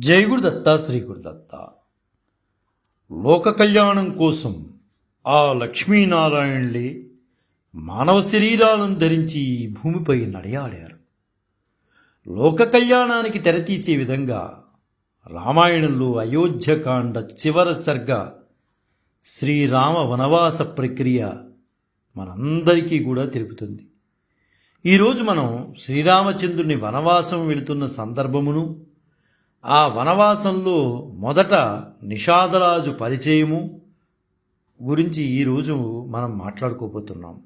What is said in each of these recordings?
జై గురుదత్త శ్రీ గురుదత్త లోక కళ్యాణం కోసం ఆ లక్ష్మీనారాయణులే మానవ శరీరాలను ధరించి ఈ భూమిపై నడయాడారు. లోక కళ్యాణానికి తెరతీసే విధంగా రామాయణంలో అయోధ్యకాండ చివరి సర్గ శ్రీరామ వనవాస ప్రక్రియ మనందరికీ కూడా తెలుపుతుంది. ఈరోజు మనం శ్రీరామచంద్రుని వనవాసం వెళుతున్న సందర్భమును ఆ వనవాసంలో మొదట నిషాదరాజు పరిచయము గురించి ఈరోజు మనం మాట్లాడుకోబోతున్నాం.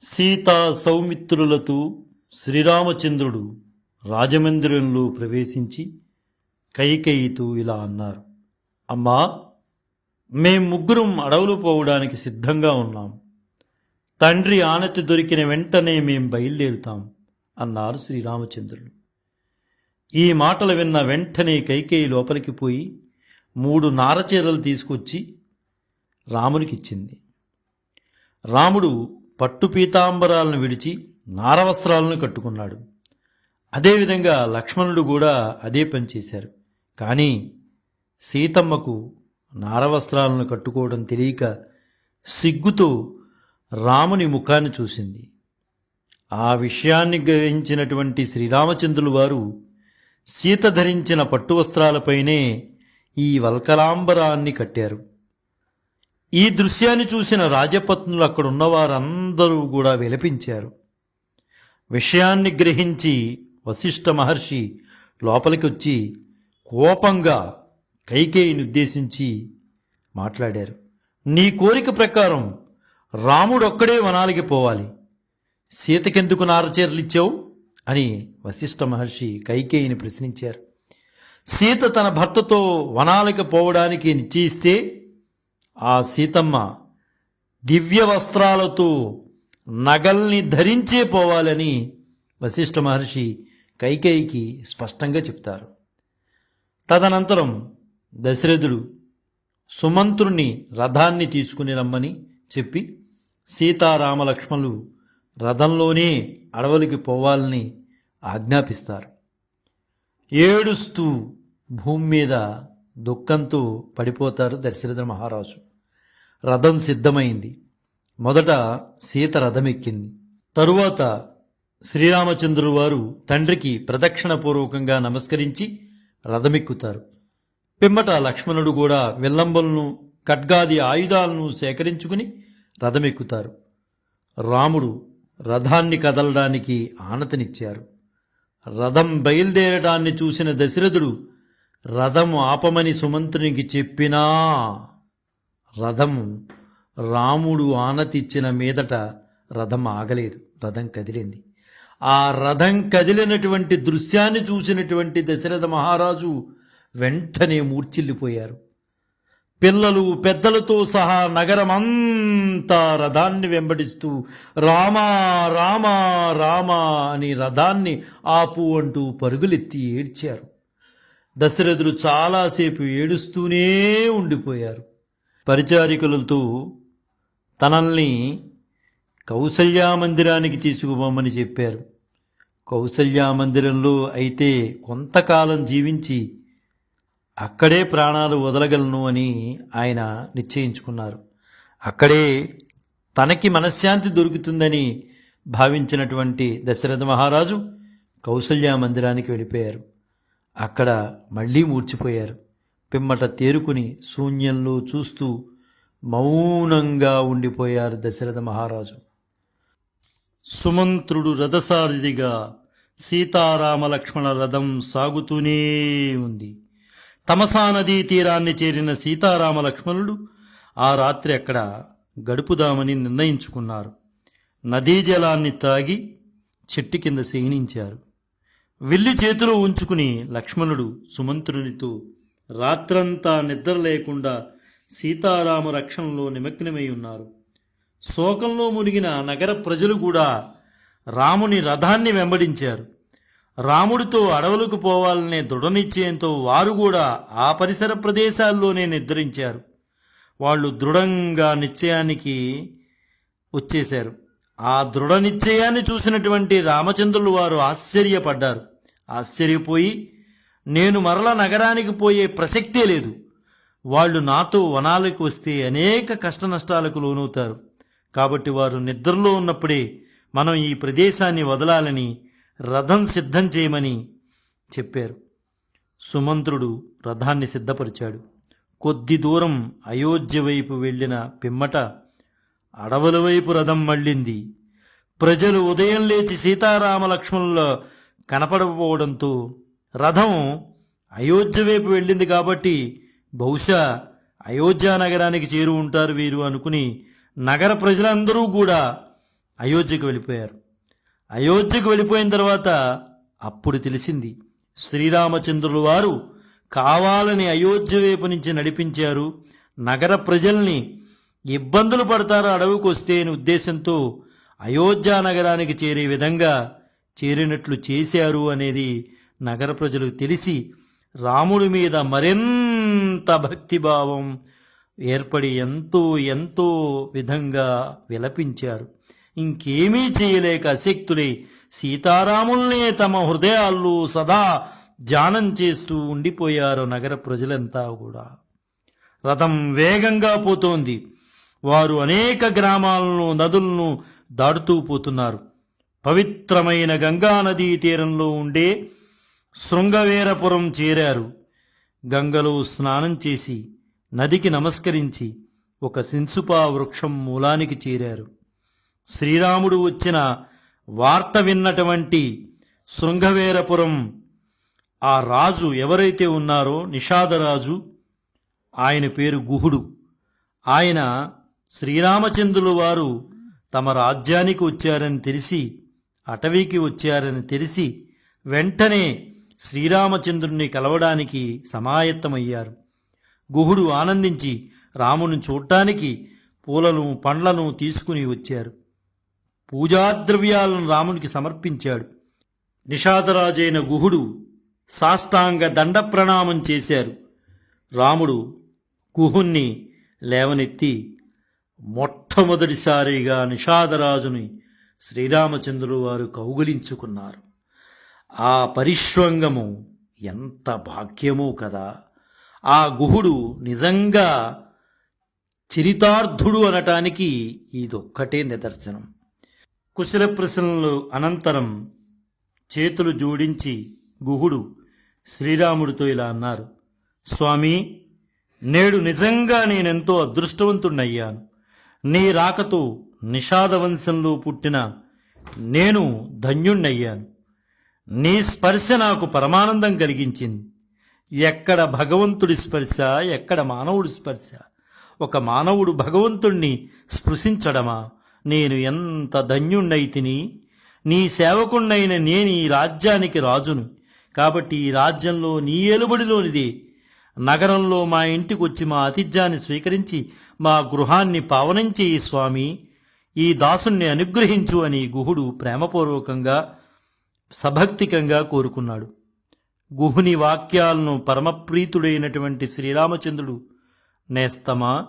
సీతా సౌమిత్రులతో శ్రీరామచంద్రుడు రాజమందిరంలో ప్రవేశించి కైకేయితో ఇలా అన్నారు అమ్మా మేం ముగ్గురం అడవులు పోవడానికి సిద్ధంగా ఉన్నాం. తండ్రి ఆనతి దొరికిన వెంటనే మేం బయలుదేరుతాం అన్నారు శ్రీరామచంద్రుడు. ఈ మాటలు విన్న వెంటనే కైకేయి లోపలికి పోయి మూడు నారచీరలు తీసుకొచ్చి రామునికిచ్చింది. రాముడు పట్టు పీతాంబరాలను విడిచి నారవస్త్రాలను కట్టుకున్నాడు. అదేవిధంగా లక్ష్మణుడు కూడా అదే పని చేశారు. కానీ సీతమ్మకు నారవస్త్రాలను కట్టుకోవడం తెలియక సిగ్గుతో రాముని ముఖాన్ని చూసింది. ఆ విషయాన్ని గ్రహించినటువంటి శ్రీరామచంద్రులు వారు సీత ధరించిన పట్టు వస్త్రాలపైనే ఈ వల్కలాంబరాన్ని కట్టారు. ఈ దృశ్యాన్ని చూసిన రాజపత్నులు అక్కడున్న వారందరూ కూడా విలపించారు. విషయాన్ని గ్రహించి వశిష్ఠ మహర్షి లోపలికి వచ్చి కోపంగా కైకేయిని ఉద్దేశించి మాట్లాడారు. నీ కోరిక ప్రకారం రాముడొక్కడే వనాలకి పోవాలి. సీతకెందుకు నారచీరలిచ్చావు? అని వశిష్ఠ మహర్షి కైకేయిని ప్రశ్నించారు. సీత తన భర్తతో వనాలకి పోవడానికి నిశ్చయిస్తే ఆ సీతమ్మ దివ్య వస్త్రాలతో నగల్ని ధరించే పోవాలని వశిష్ఠ మహర్షి కైకేయికి స్పష్టంగా చెప్తారు. తదనంతరం దశరథుడు సుమంత్రుని రథాన్ని తీసుకుని రమ్మని చెప్పి సీతారామ లక్ష్మణులు రథంలోనే అడవులకి పోవాలని ఆజ్ఞాపిస్తారు. ఏడుస్తూ భూమి మీద దుఃఖంతో పడిపోతారు దశరథ మహారాజు. రథం సిద్ధమైంది. మొదట సీత రథమెక్కింది. తరువాత శ్రీరామచంద్రుడు వారు తండ్రికి ప్రదక్షిణపూర్వకంగా నమస్కరించి రథమెక్కుతారు. పిమ్మట లక్ష్మణుడు కూడా విల్లంబులను ఖడ్గాది ఆయుధాలను సేకరించుకుని రథమెక్కుతారు. రాముడు రథాన్ని కదలడానికి ఆనతనిచ్చారు. రథం బయలుదేరడాన్ని చూసిన దశరథుడు రథం ఆపమని సుమంత్రునికి చెప్పినా రథం రాముడు ఆనతిచ్చిన మీదట రథం ఆగలేదు రథం కదిలింది. ఆ రథం కదిలినటువంటి దృశ్యాన్ని చూసినటువంటి దశరథ మహారాజు వెంటనే మూర్చిల్లిపోయారు పిల్లలు పెద్దలతో సహా నగరమంతా రథాన్ని వెంబడిస్తూ రామా రామా రామా అని రథాన్ని ఆపు అంటూ పరుగులెత్తి ఏడ్చారు. దశరథులు చాలాసేపు ఏడుస్తూనే ఉండిపోయారు. పరిచారికులతో తనల్ని కౌసల్యా మందిరానికి తీసుకుపోమని చెప్పారు. కౌసల్యా మందిరంలో అయితే కొంతకాలం జీవించి అక్కడే ప్రాణాలు వదలగలను అని ఆయన నిశ్చయించుకున్నారు. అక్కడే తనకి మనశ్శాంతి దొరుకుతుందని భావించినటువంటి దశరథ మహారాజు కౌసల్యా మందిరానికి వెళ్ళిపోయారు. అక్కడ మళ్ళీ మూర్చిపోయారు. పిమ్మట తేరుకుని శూన్యంలో చూస్తూ మౌనంగా ఉండిపోయారు దశరథ మహారాజు. సుమంత్రుడు రథసారిదిగా సీతారామ లక్ష్మణ రథం సాగుతూనే ఉంది. తమసా నదీ తీరాన్ని చేరిన సీతారామ లక్ష్మణుడు ఆ రాత్రి అక్కడ గడుపుదామని నిర్ణయించుకున్నారు. నదీ జలాన్ని తాగి చెట్టు కింద శయనించారు విల్లి చేతిలో ఉంచుకుని లక్ష్మణుడు సుమంత్రునితో రాత్రంతా నిద్ర లేకుండా సీతారామ రక్షణలో నిమగ్నమై ఉన్నారు. శోకంలో మునిగిన నగర ప్రజలు కూడా రాముని రథాన్ని వెంబడించారు. రాముడితో అడవులకు పోవాలనే దృఢనిశ్చయంతో వారు కూడా ఆ పరిసర ప్రదేశాల్లోనే నిద్రించారు. వాళ్ళు దృఢంగా నిశ్చయానికి వచ్చేశారు. ఆ దృఢ నిశ్చయాన్ని చూసినటువంటి రామచంద్రులు వారు ఆశ్చర్యపడ్డారు. ఆశ్చర్యపోయి నేను మరల నగరానికి పోయే ప్రసక్తే లేదు. వాళ్ళు నాతో వనాలకు వస్తే అనేక కష్ట నష్టాలకు లోనవుతారు. కాబట్టి వారు నిద్రలో ఉన్నప్పుడే మనం ఈ ప్రదేశాన్ని వదలాలని రథం సిద్ధం చేయమని చెప్పారు. సుమంత్రుడు రథాన్ని సిద్ధపరిచాడు. కొద్ది దూరం అయోధ్య వైపు వెళ్ళిన పిమ్మట అడవుల వైపు రథం మళ్ళింది. ప్రజలు ఉదయం లేచి సీతారామ లక్ష్మణుల కనపడకపోవడంతో రథం అయోధ్య వైపు వెళ్ళింది కాబట్టి బహుశా అయోధ్య నగరానికి చేరు ఉంటారు వీరు అనుకుని నగర ప్రజలందరూ కూడా అయోధ్యకు వెళ్ళిపోయారు. అయోధ్యకు వెళ్ళిపోయిన తర్వాత అప్పుడు తెలిసింది శ్రీరామచంద్రులు వారు కావాలని అయోధ్య వైపు నుంచి నడిపించారు. నగర ప్రజల్ని ఇబ్బందులు పడతారు అడవికి వస్తే అని ఉద్దేశంతో అయోధ్య నగరానికి చేరే విధంగా చేరినట్లు చేశారు అనేది నగర ప్రజలకు తెలిసి రాముడి మీద మరింత భక్తిభావం ఏర్పడి ఎంతో ఎంతో విధంగా విలపించారు. ఇంకేమీ చేయలేక శక్తులే సీతారాముల్నే తమ హృదయాల్లో సదా ధ్యానం చేస్తూ ఉండిపోయారు నగర ప్రజలంతా కూడా. రథం వేగంగా పోతోంది. వారు అనేక గ్రామాలను నదులను దాటుతూ పోతున్నారు. పవిత్రమైన గంగా నదీ తీరంలో ఉండే శృంగవీరపురం చేరారు. గంగలో స్నానం చేసి నదికి నమస్కరించి ఒక సిన్సుపా వృక్షం మూలానికి చేరారు. శ్రీరాముడు వచ్చిన వార్త విన్నటువంటి శృంగవీరపురం ఆ రాజు ఎవరైతే ఉన్నారో నిషాదరాజు ఆయన పేరు గుహుడు. ఆయన శ్రీరామచంద్రులు వారు తమ రాజ్యానికి వచ్చారని తెలిసి అటవీకి వచ్చారని తెలిసి వెంటనే శ్రీరామచంద్రుణ్ణి కలవడానికి సమాయత్తమయ్యారు. గుహుడు ఆనందించి రాముని చూడటానికి పూలను పండ్లను తీసుకుని వచ్చారు. పూజాద్రవ్యాలను రామునికి సమర్పించాడు. నిషాదరాజైన గుహుడు సాష్టాంగ దండ ప్రణామం చేశారు. రాముడు గుహుణ్ణి లేవనెత్తి మొట్టమొదటిసారిగా నిషాదరాజుని శ్రీరామచంద్రులు వారు కౌగులించుకున్నారు. ఆ పరిశ్వంగము ఎంత భాగ్యమో కదా! ఆ గుహుడు నిజంగా చరితార్థుడు అనటానికి ఇదొక్కటే నిదర్శనం. కుశల ప్రశ్నలు అనంతరం చేతులు జోడించి గుహుడు శ్రీరాముడితో ఇలా అన్నారు స్వామి నేడు నిజంగా నేనెంతో అదృష్టవంతుణ్ణయ్యాను. నీ రాకతో నిషాదవంశంలో పుట్టిన నేను ధన్యుణ్ణయ్యాను. నీ స్పర్శ నాకు పరమానందం కలిగించింది. ఎక్కడ భగవంతుడి స్పర్శ ఎక్కడ మానవుడి స్పర్శ? ఒక మానవుడు భగవంతుణ్ణి స్పృశించడమా? నేను ఎంత ధన్యుణ్ణైతిని నీ సేవకుణ్ణైన నేను ఈ రాజ్యానికి రాజును. కాబట్టి ఈ రాజ్యంలో నీ ఏలుబడిలోనిది. నగరంలో మా ఇంటికి వచ్చి మా ఆతిథ్యాన్ని స్వీకరించి మా గృహాన్ని పావనం చేయి స్వామి. ఈ దాసుణ్ణి అనుగ్రహించు అని గుహుడు ప్రేమపూర్వకంగా సభక్తికంగా కోరుకున్నాడు. గుహుని వాక్యాలను పరమప్రీతుడైనటువంటి శ్రీరామచంద్రుడు నేస్తమా?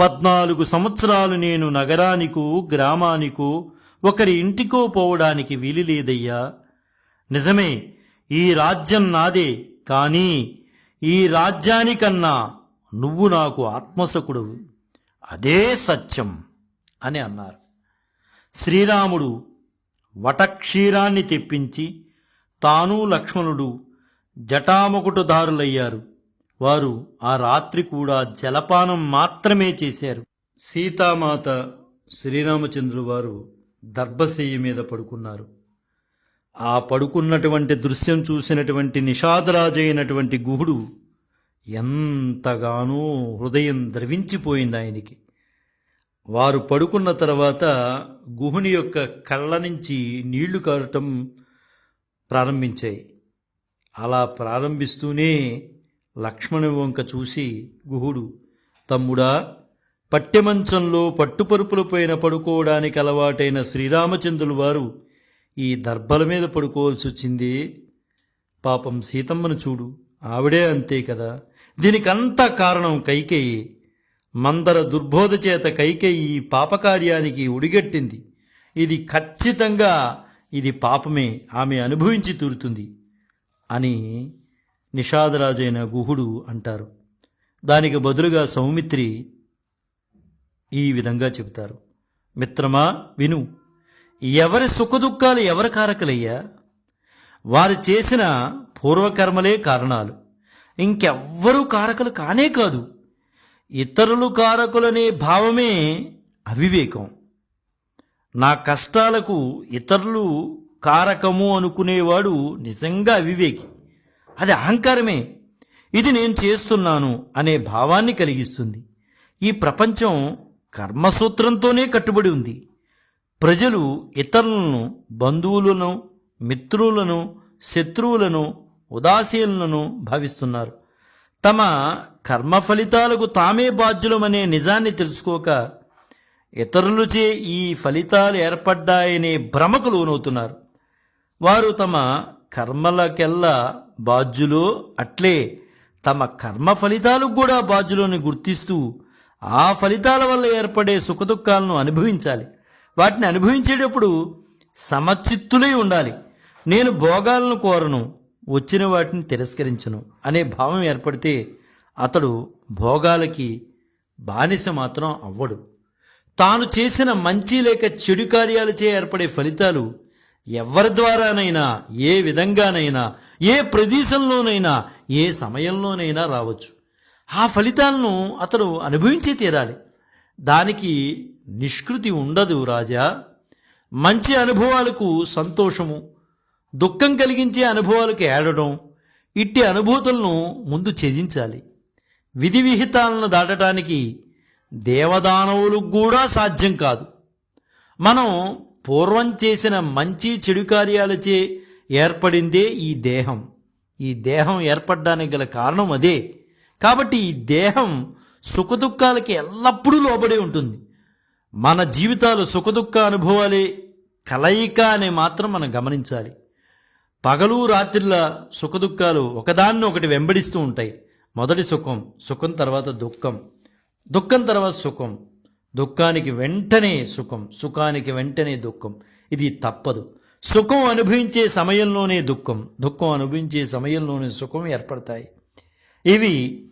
పద్నాలుగు సంవత్సరాలు నేను నగరానికో గ్రామానికో ఒకరి ఇంటికో పోవడానికి వీలు లేదయ్యా నిజమే ఈ రాజ్యం నాదే కానీ ఈ రాజ్యానికన్నా నువ్వు నాకు ఆత్మసకుడువు. అదే సత్యం అని అన్నారు. శ్రీరాముడు వటక్షీరాన్ని తెప్పించి తాను లక్ష్మణుడు జటాముకుటదారులయ్యారు. వారు ఆ రాత్రి కూడా జలపానం మాత్రమే చేశారు. సీతామాత శ్రీరామచంద్రులు వారు దర్భశయ్య మీద పడుకున్నారు. ఆ పడుకున్నటువంటి దృశ్యం చూసినటువంటి నిషాదరాజైనటువంటి గుహుడు ఎంతగానో హృదయం ద్రవించిపోయింది ఆయనకి. వారు పడుకున్న తర్వాత గుహుని యొక్క కళ్ళ నుంచి నీళ్ళు కారటం ప్రారంభించాయి. అలా ప్రారంభిస్తూనే లక్ష్మణు వంక చూసి గుహుడు తమ్ముడా పట్టెమంచంలో పట్టుపరుపులపైన పడుకోవడానికి అలవాటైన శ్రీరామచంద్రులు వారు ఈ దర్భల మీద పడుకోవాల్సి వచ్చింది. పాపం సీతమ్మను చూడు ఆవిడే అంతే కదా. దీనికంతా కారణం కైకేయి. మందర దుర్బోధ చేత కైకేయి ఈ పాపకార్యానికి ఉడిగట్టింది ఇది ఖచ్చితంగా ఇది పాపమే ఆమె అనుభవించి తీరుతుంది అని నిషాదరాజైన గుహుడు అంటారు. దానికి బదులుగా సౌమిత్రి ఈ విధంగా చెబుతారు. మిత్రమా విను. ఎవరి సుఖదుఖాలు ఎవరి కారకులయ్యా? వారు చేసిన పూర్వకర్మలే కారణాలు. ఇంకెవ్వరూ కారకులు కానే కాదు. ఇతరులు కారకులనే భావమే అవివేకం. నా కష్టాలకు ఇతరులు కారకము అనుకునేవాడు నిజంగా అవివేకి. అది అహంకారమే. ఇది నేను చేస్తున్నాను అనే భావాన్ని కలిగిస్తుంది. ఈ ప్రపంచం కర్మసూత్రంతోనే కట్టుబడి ఉంది. ప్రజలు ఇతరులను బంధువులను మిత్రులను శత్రువులను ఉదాసీనులను భావిస్తున్నారు. తమ కర్మ ఫలితాలకు తామే బాధ్యులమనే నిజాన్ని తెలుసుకోక ఇతరులచే ఈ ఫలితాలు ఏర్పడ్డాయనే భ్రమకు లోనవుతున్నారు. వారు తమ కర్మలకెల్లా బాధ్యులో అట్లే తమ కర్మ ఫలితాలు కూడా బాధ్యులని గుర్తిస్తూ ఆ ఫలితాల వల్ల ఏర్పడే సుఖదుఖాలను అనుభవించాలి. వాటిని అనుభవించేటప్పుడు సమచిత్తులై ఉండాలి. నేను భోగాలను కోరను వచ్చిన వాటిని తిరస్కరించను అనే భావం ఏర్పడితే అతడు భోగాలకి బానిస మాత్రం అవ్వడు. తాను చేసిన మంచి లేక చెడు కార్యాలచే ఏర్పడే ఫలితాలు ఎవరి ద్వారానైనా ఏ విధంగానైనా ఏ ప్రదేశంలోనైనా ఏ సమయంలోనైనా రావచ్చు. ఆ ఫలితాలను అతడు అనుభవించి తీరాలి. దానికి నిష్కృతి ఉండదు రాజా. మంచి అనుభవాలకు సంతోషము దుఃఖం కలిగించే అనుభవాలకు ఏడడం ఇట్టి అనుభూతులను ముందు ఛేదించాలి. విధి విహితాలను దాటడానికి దేవదానవులకు కూడా సాధ్యం కాదు. మనం పూర్వం చేసిన మంచి చెడు కార్యాలచే ఏర్పడిందే ఈ దేహం. ఈ దేహం ఏర్పడడానికి గల కారణం అదే. కాబట్టి ఈ దేహం సుఖదుఖాలకి ఎల్లప్పుడూ లోబడి ఉంటుంది. మన జీవితాలు సుఖదుఖ అనుభవాలే కలయిక అనే మాత్రం మనం గమనించాలి. పగలు రాత్రిల సుఖదుఖాలు ఒకదాన్ని ఒకటి వెంబడిస్తూ ఉంటాయి. మొదటి సుఖం సుఖం తర్వాత దుఃఖం. దుఃఖం తర్వాత సుఖం. దుఃఖానికి వెంటనే సుఖం సుఖానికి వెంటనే దుఃఖం. ఇది తప్పదు. సుఖం అనుభవించే సమయంలోనే దుఃఖం దుఃఖం అనుభవించే సమయంలోనే సుఖం ఏర్పడతాయి. ఇవి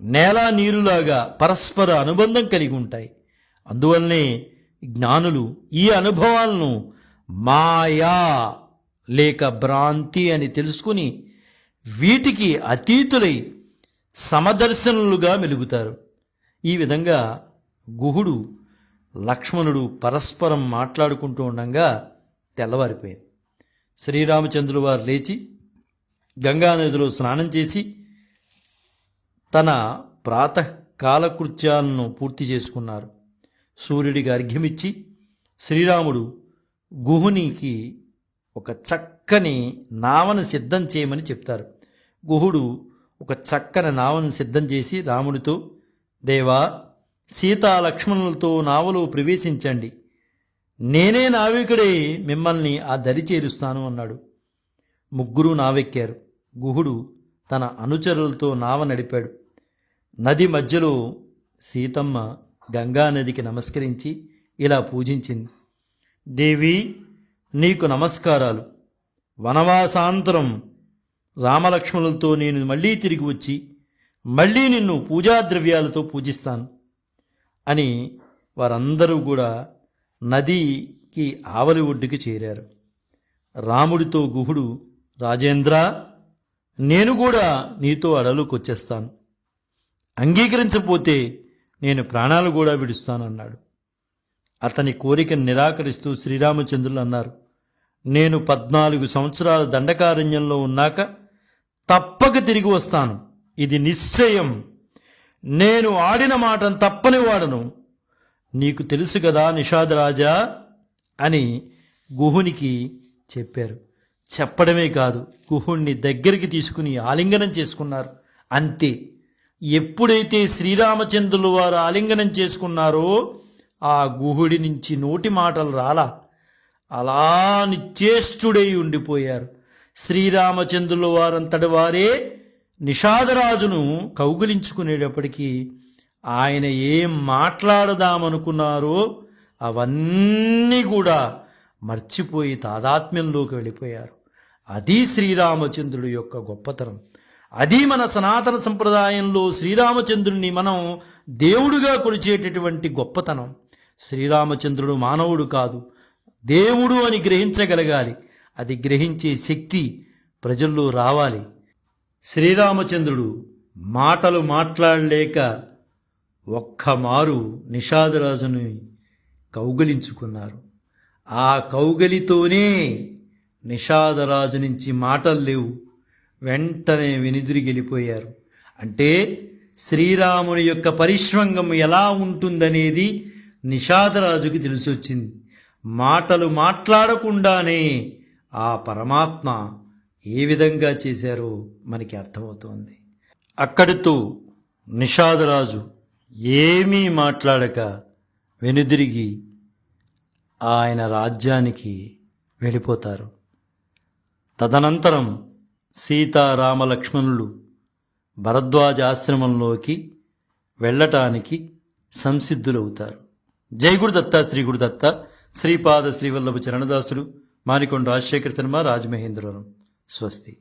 నేల నీరులాగా పరస్పర అనుబంధం కలిగి ఉంటాయి. అందువల్లనే జ్ఞానులు ఈ అనుభవాలను మాయా లేక భ్రాంతి అని తెలుసుకుని వీటికి అతీతులై సమదర్శనులుగా మెలుగుతారు. ఈ విధంగా గుహుడు లక్ష్మణుడు పరస్పరం మాట్లాడుకుంటూ ఉండగా తెల్లవారిపోయింది. శ్రీరామచంద్రులు వారు లేచి గంగానదిలో స్నానం చేసి తన ప్రాతకాలకృత్యాలను పూర్తి చేసుకున్నారు. సూర్యుడికి అర్ఘ్యమిచ్చి శ్రీరాముడు గుహునికి ఒక చక్కని నావను సిద్ధం చేయమని చెప్తారు. గుహుడు ఒక చక్కని నావను సిద్ధం చేసి రాముడితో దేవా సీతా లక్ష్మణులతో నావలో ప్రవేశించండి. నేనే నావికుడై మిమ్మల్ని ఆ దరి చేరుస్తాను అన్నాడు. ముగ్గురు నావెక్కారు. గుహుడు తన అనుచరులతో నావ నడిపాడు. నది మధ్యలో సీతమ్మ గంగానదికి నమస్కరించి ఇలా పూజించింది. దేవి నీకు నమస్కారాలు. వనవాసాంతరం రామలక్ష్మణులతో నేను మళ్ళీ తిరిగి వచ్చి మళ్ళీ నిన్ను పూజా ద్రవ్యాలతో పూజిస్తాను. అని వారందరూ కూడా నదికి ఆవలి ఒడ్డుకి చేరారు. రాముడితో గుహుడు రాజేంద్ర నేను కూడా నీతో అడలుకొచ్చేస్తాను అంగీకరించపోతే అంగీకరించకపోతే నేను ప్రాణాలు కూడా విడుస్తాను అన్నాడు. అతని కోరికను నిరాకరిస్తూ శ్రీరామచంద్రులు అన్నారు నేను పద్నాలుగు సంవత్సరాల దండకారణ్యంలో ఉన్నాక తప్పక తిరిగి వస్తాను. ఇది నిశ్చయం. నేను ఆడిన మాటను తప్పని వాడను. నీకు తెలుసు కదా నిషాదరాజా అని గుహునికి చెప్పారు. చెప్పడమే కాదు గుహుణ్ణి దగ్గరికి తీసుకుని ఆలింగనం చేసుకున్నారు. అంతే. ఎప్పుడైతే శ్రీరామచంద్రులు వారు ఆలింగనం చేసుకున్నారో ఆ గుహుడి నుంచి నోటి మాటలు రాలా. అలా నిశ్చేష్టుడై ఉండిపోయారు. శ్రీరామచంద్రుల వారంతటి వారే నిషాదరాజును కౌగులించుకునేటప్పటికీ ఆయన ఏం మాట్లాడదామనుకున్నారో అవన్నీ కూడా మర్చిపోయి తాదాత్మ్యంలోకి వెళ్ళిపోయారు. అది శ్రీరామచంద్రుడి యొక్క గొప్పతనం. అది మన సనాతన సంప్రదాయంలో శ్రీరామచంద్రుడిని మనం దేవుడుగా కొలిచేటటువంటి గొప్పతనం. శ్రీరామచంద్రుడు మానవుడు కాదు దేవుడు అని గ్రహించగలగాలి. అది గ్రహించే శక్తి ప్రజల్లో రావాలి. శ్రీరామచంద్రుడు మాటలు మాట్లాడలేక ఒక్కమారు నిషాదరాజుని కౌగలించుకున్నారు. ఆ కౌగలితోనే నిషాదరాజు నుంచి మాటలు లేవు. వెంటనే వెనుదిరిగి వెళ్ళిపోయారు. అంటే శ్రీరాముని యొక్క పరిశ్వంగం ఎలా ఉంటుందనేది నిషాదరాజుకి తెలిసొచ్చింది. మాటలు మాట్లాడకుండానే ఆ పరమాత్మ ఏ విధంగా చేశారో మనకి అర్థమవుతోంది. అక్కడితో నిషాదరాజు ఏమీ మాట్లాడక వెనుదిరిగి ఆయన రాజ్యానికి వెళ్ళిపోతారు. తదనంతరం సీతారామ లక్ష్మణులు భరద్వాజ ఆశ్రమంలోకి వెళ్ళటానికి సంసిద్ధులవుతారు. జై గురుదత్త శ్రీ గురుదత్త శ్రీపాద శ్రీవల్లభ చరణదాసుడు మానికొండ రాజశేఖర శర్మ రాజమహేంద్రవరం. స్వస్తి.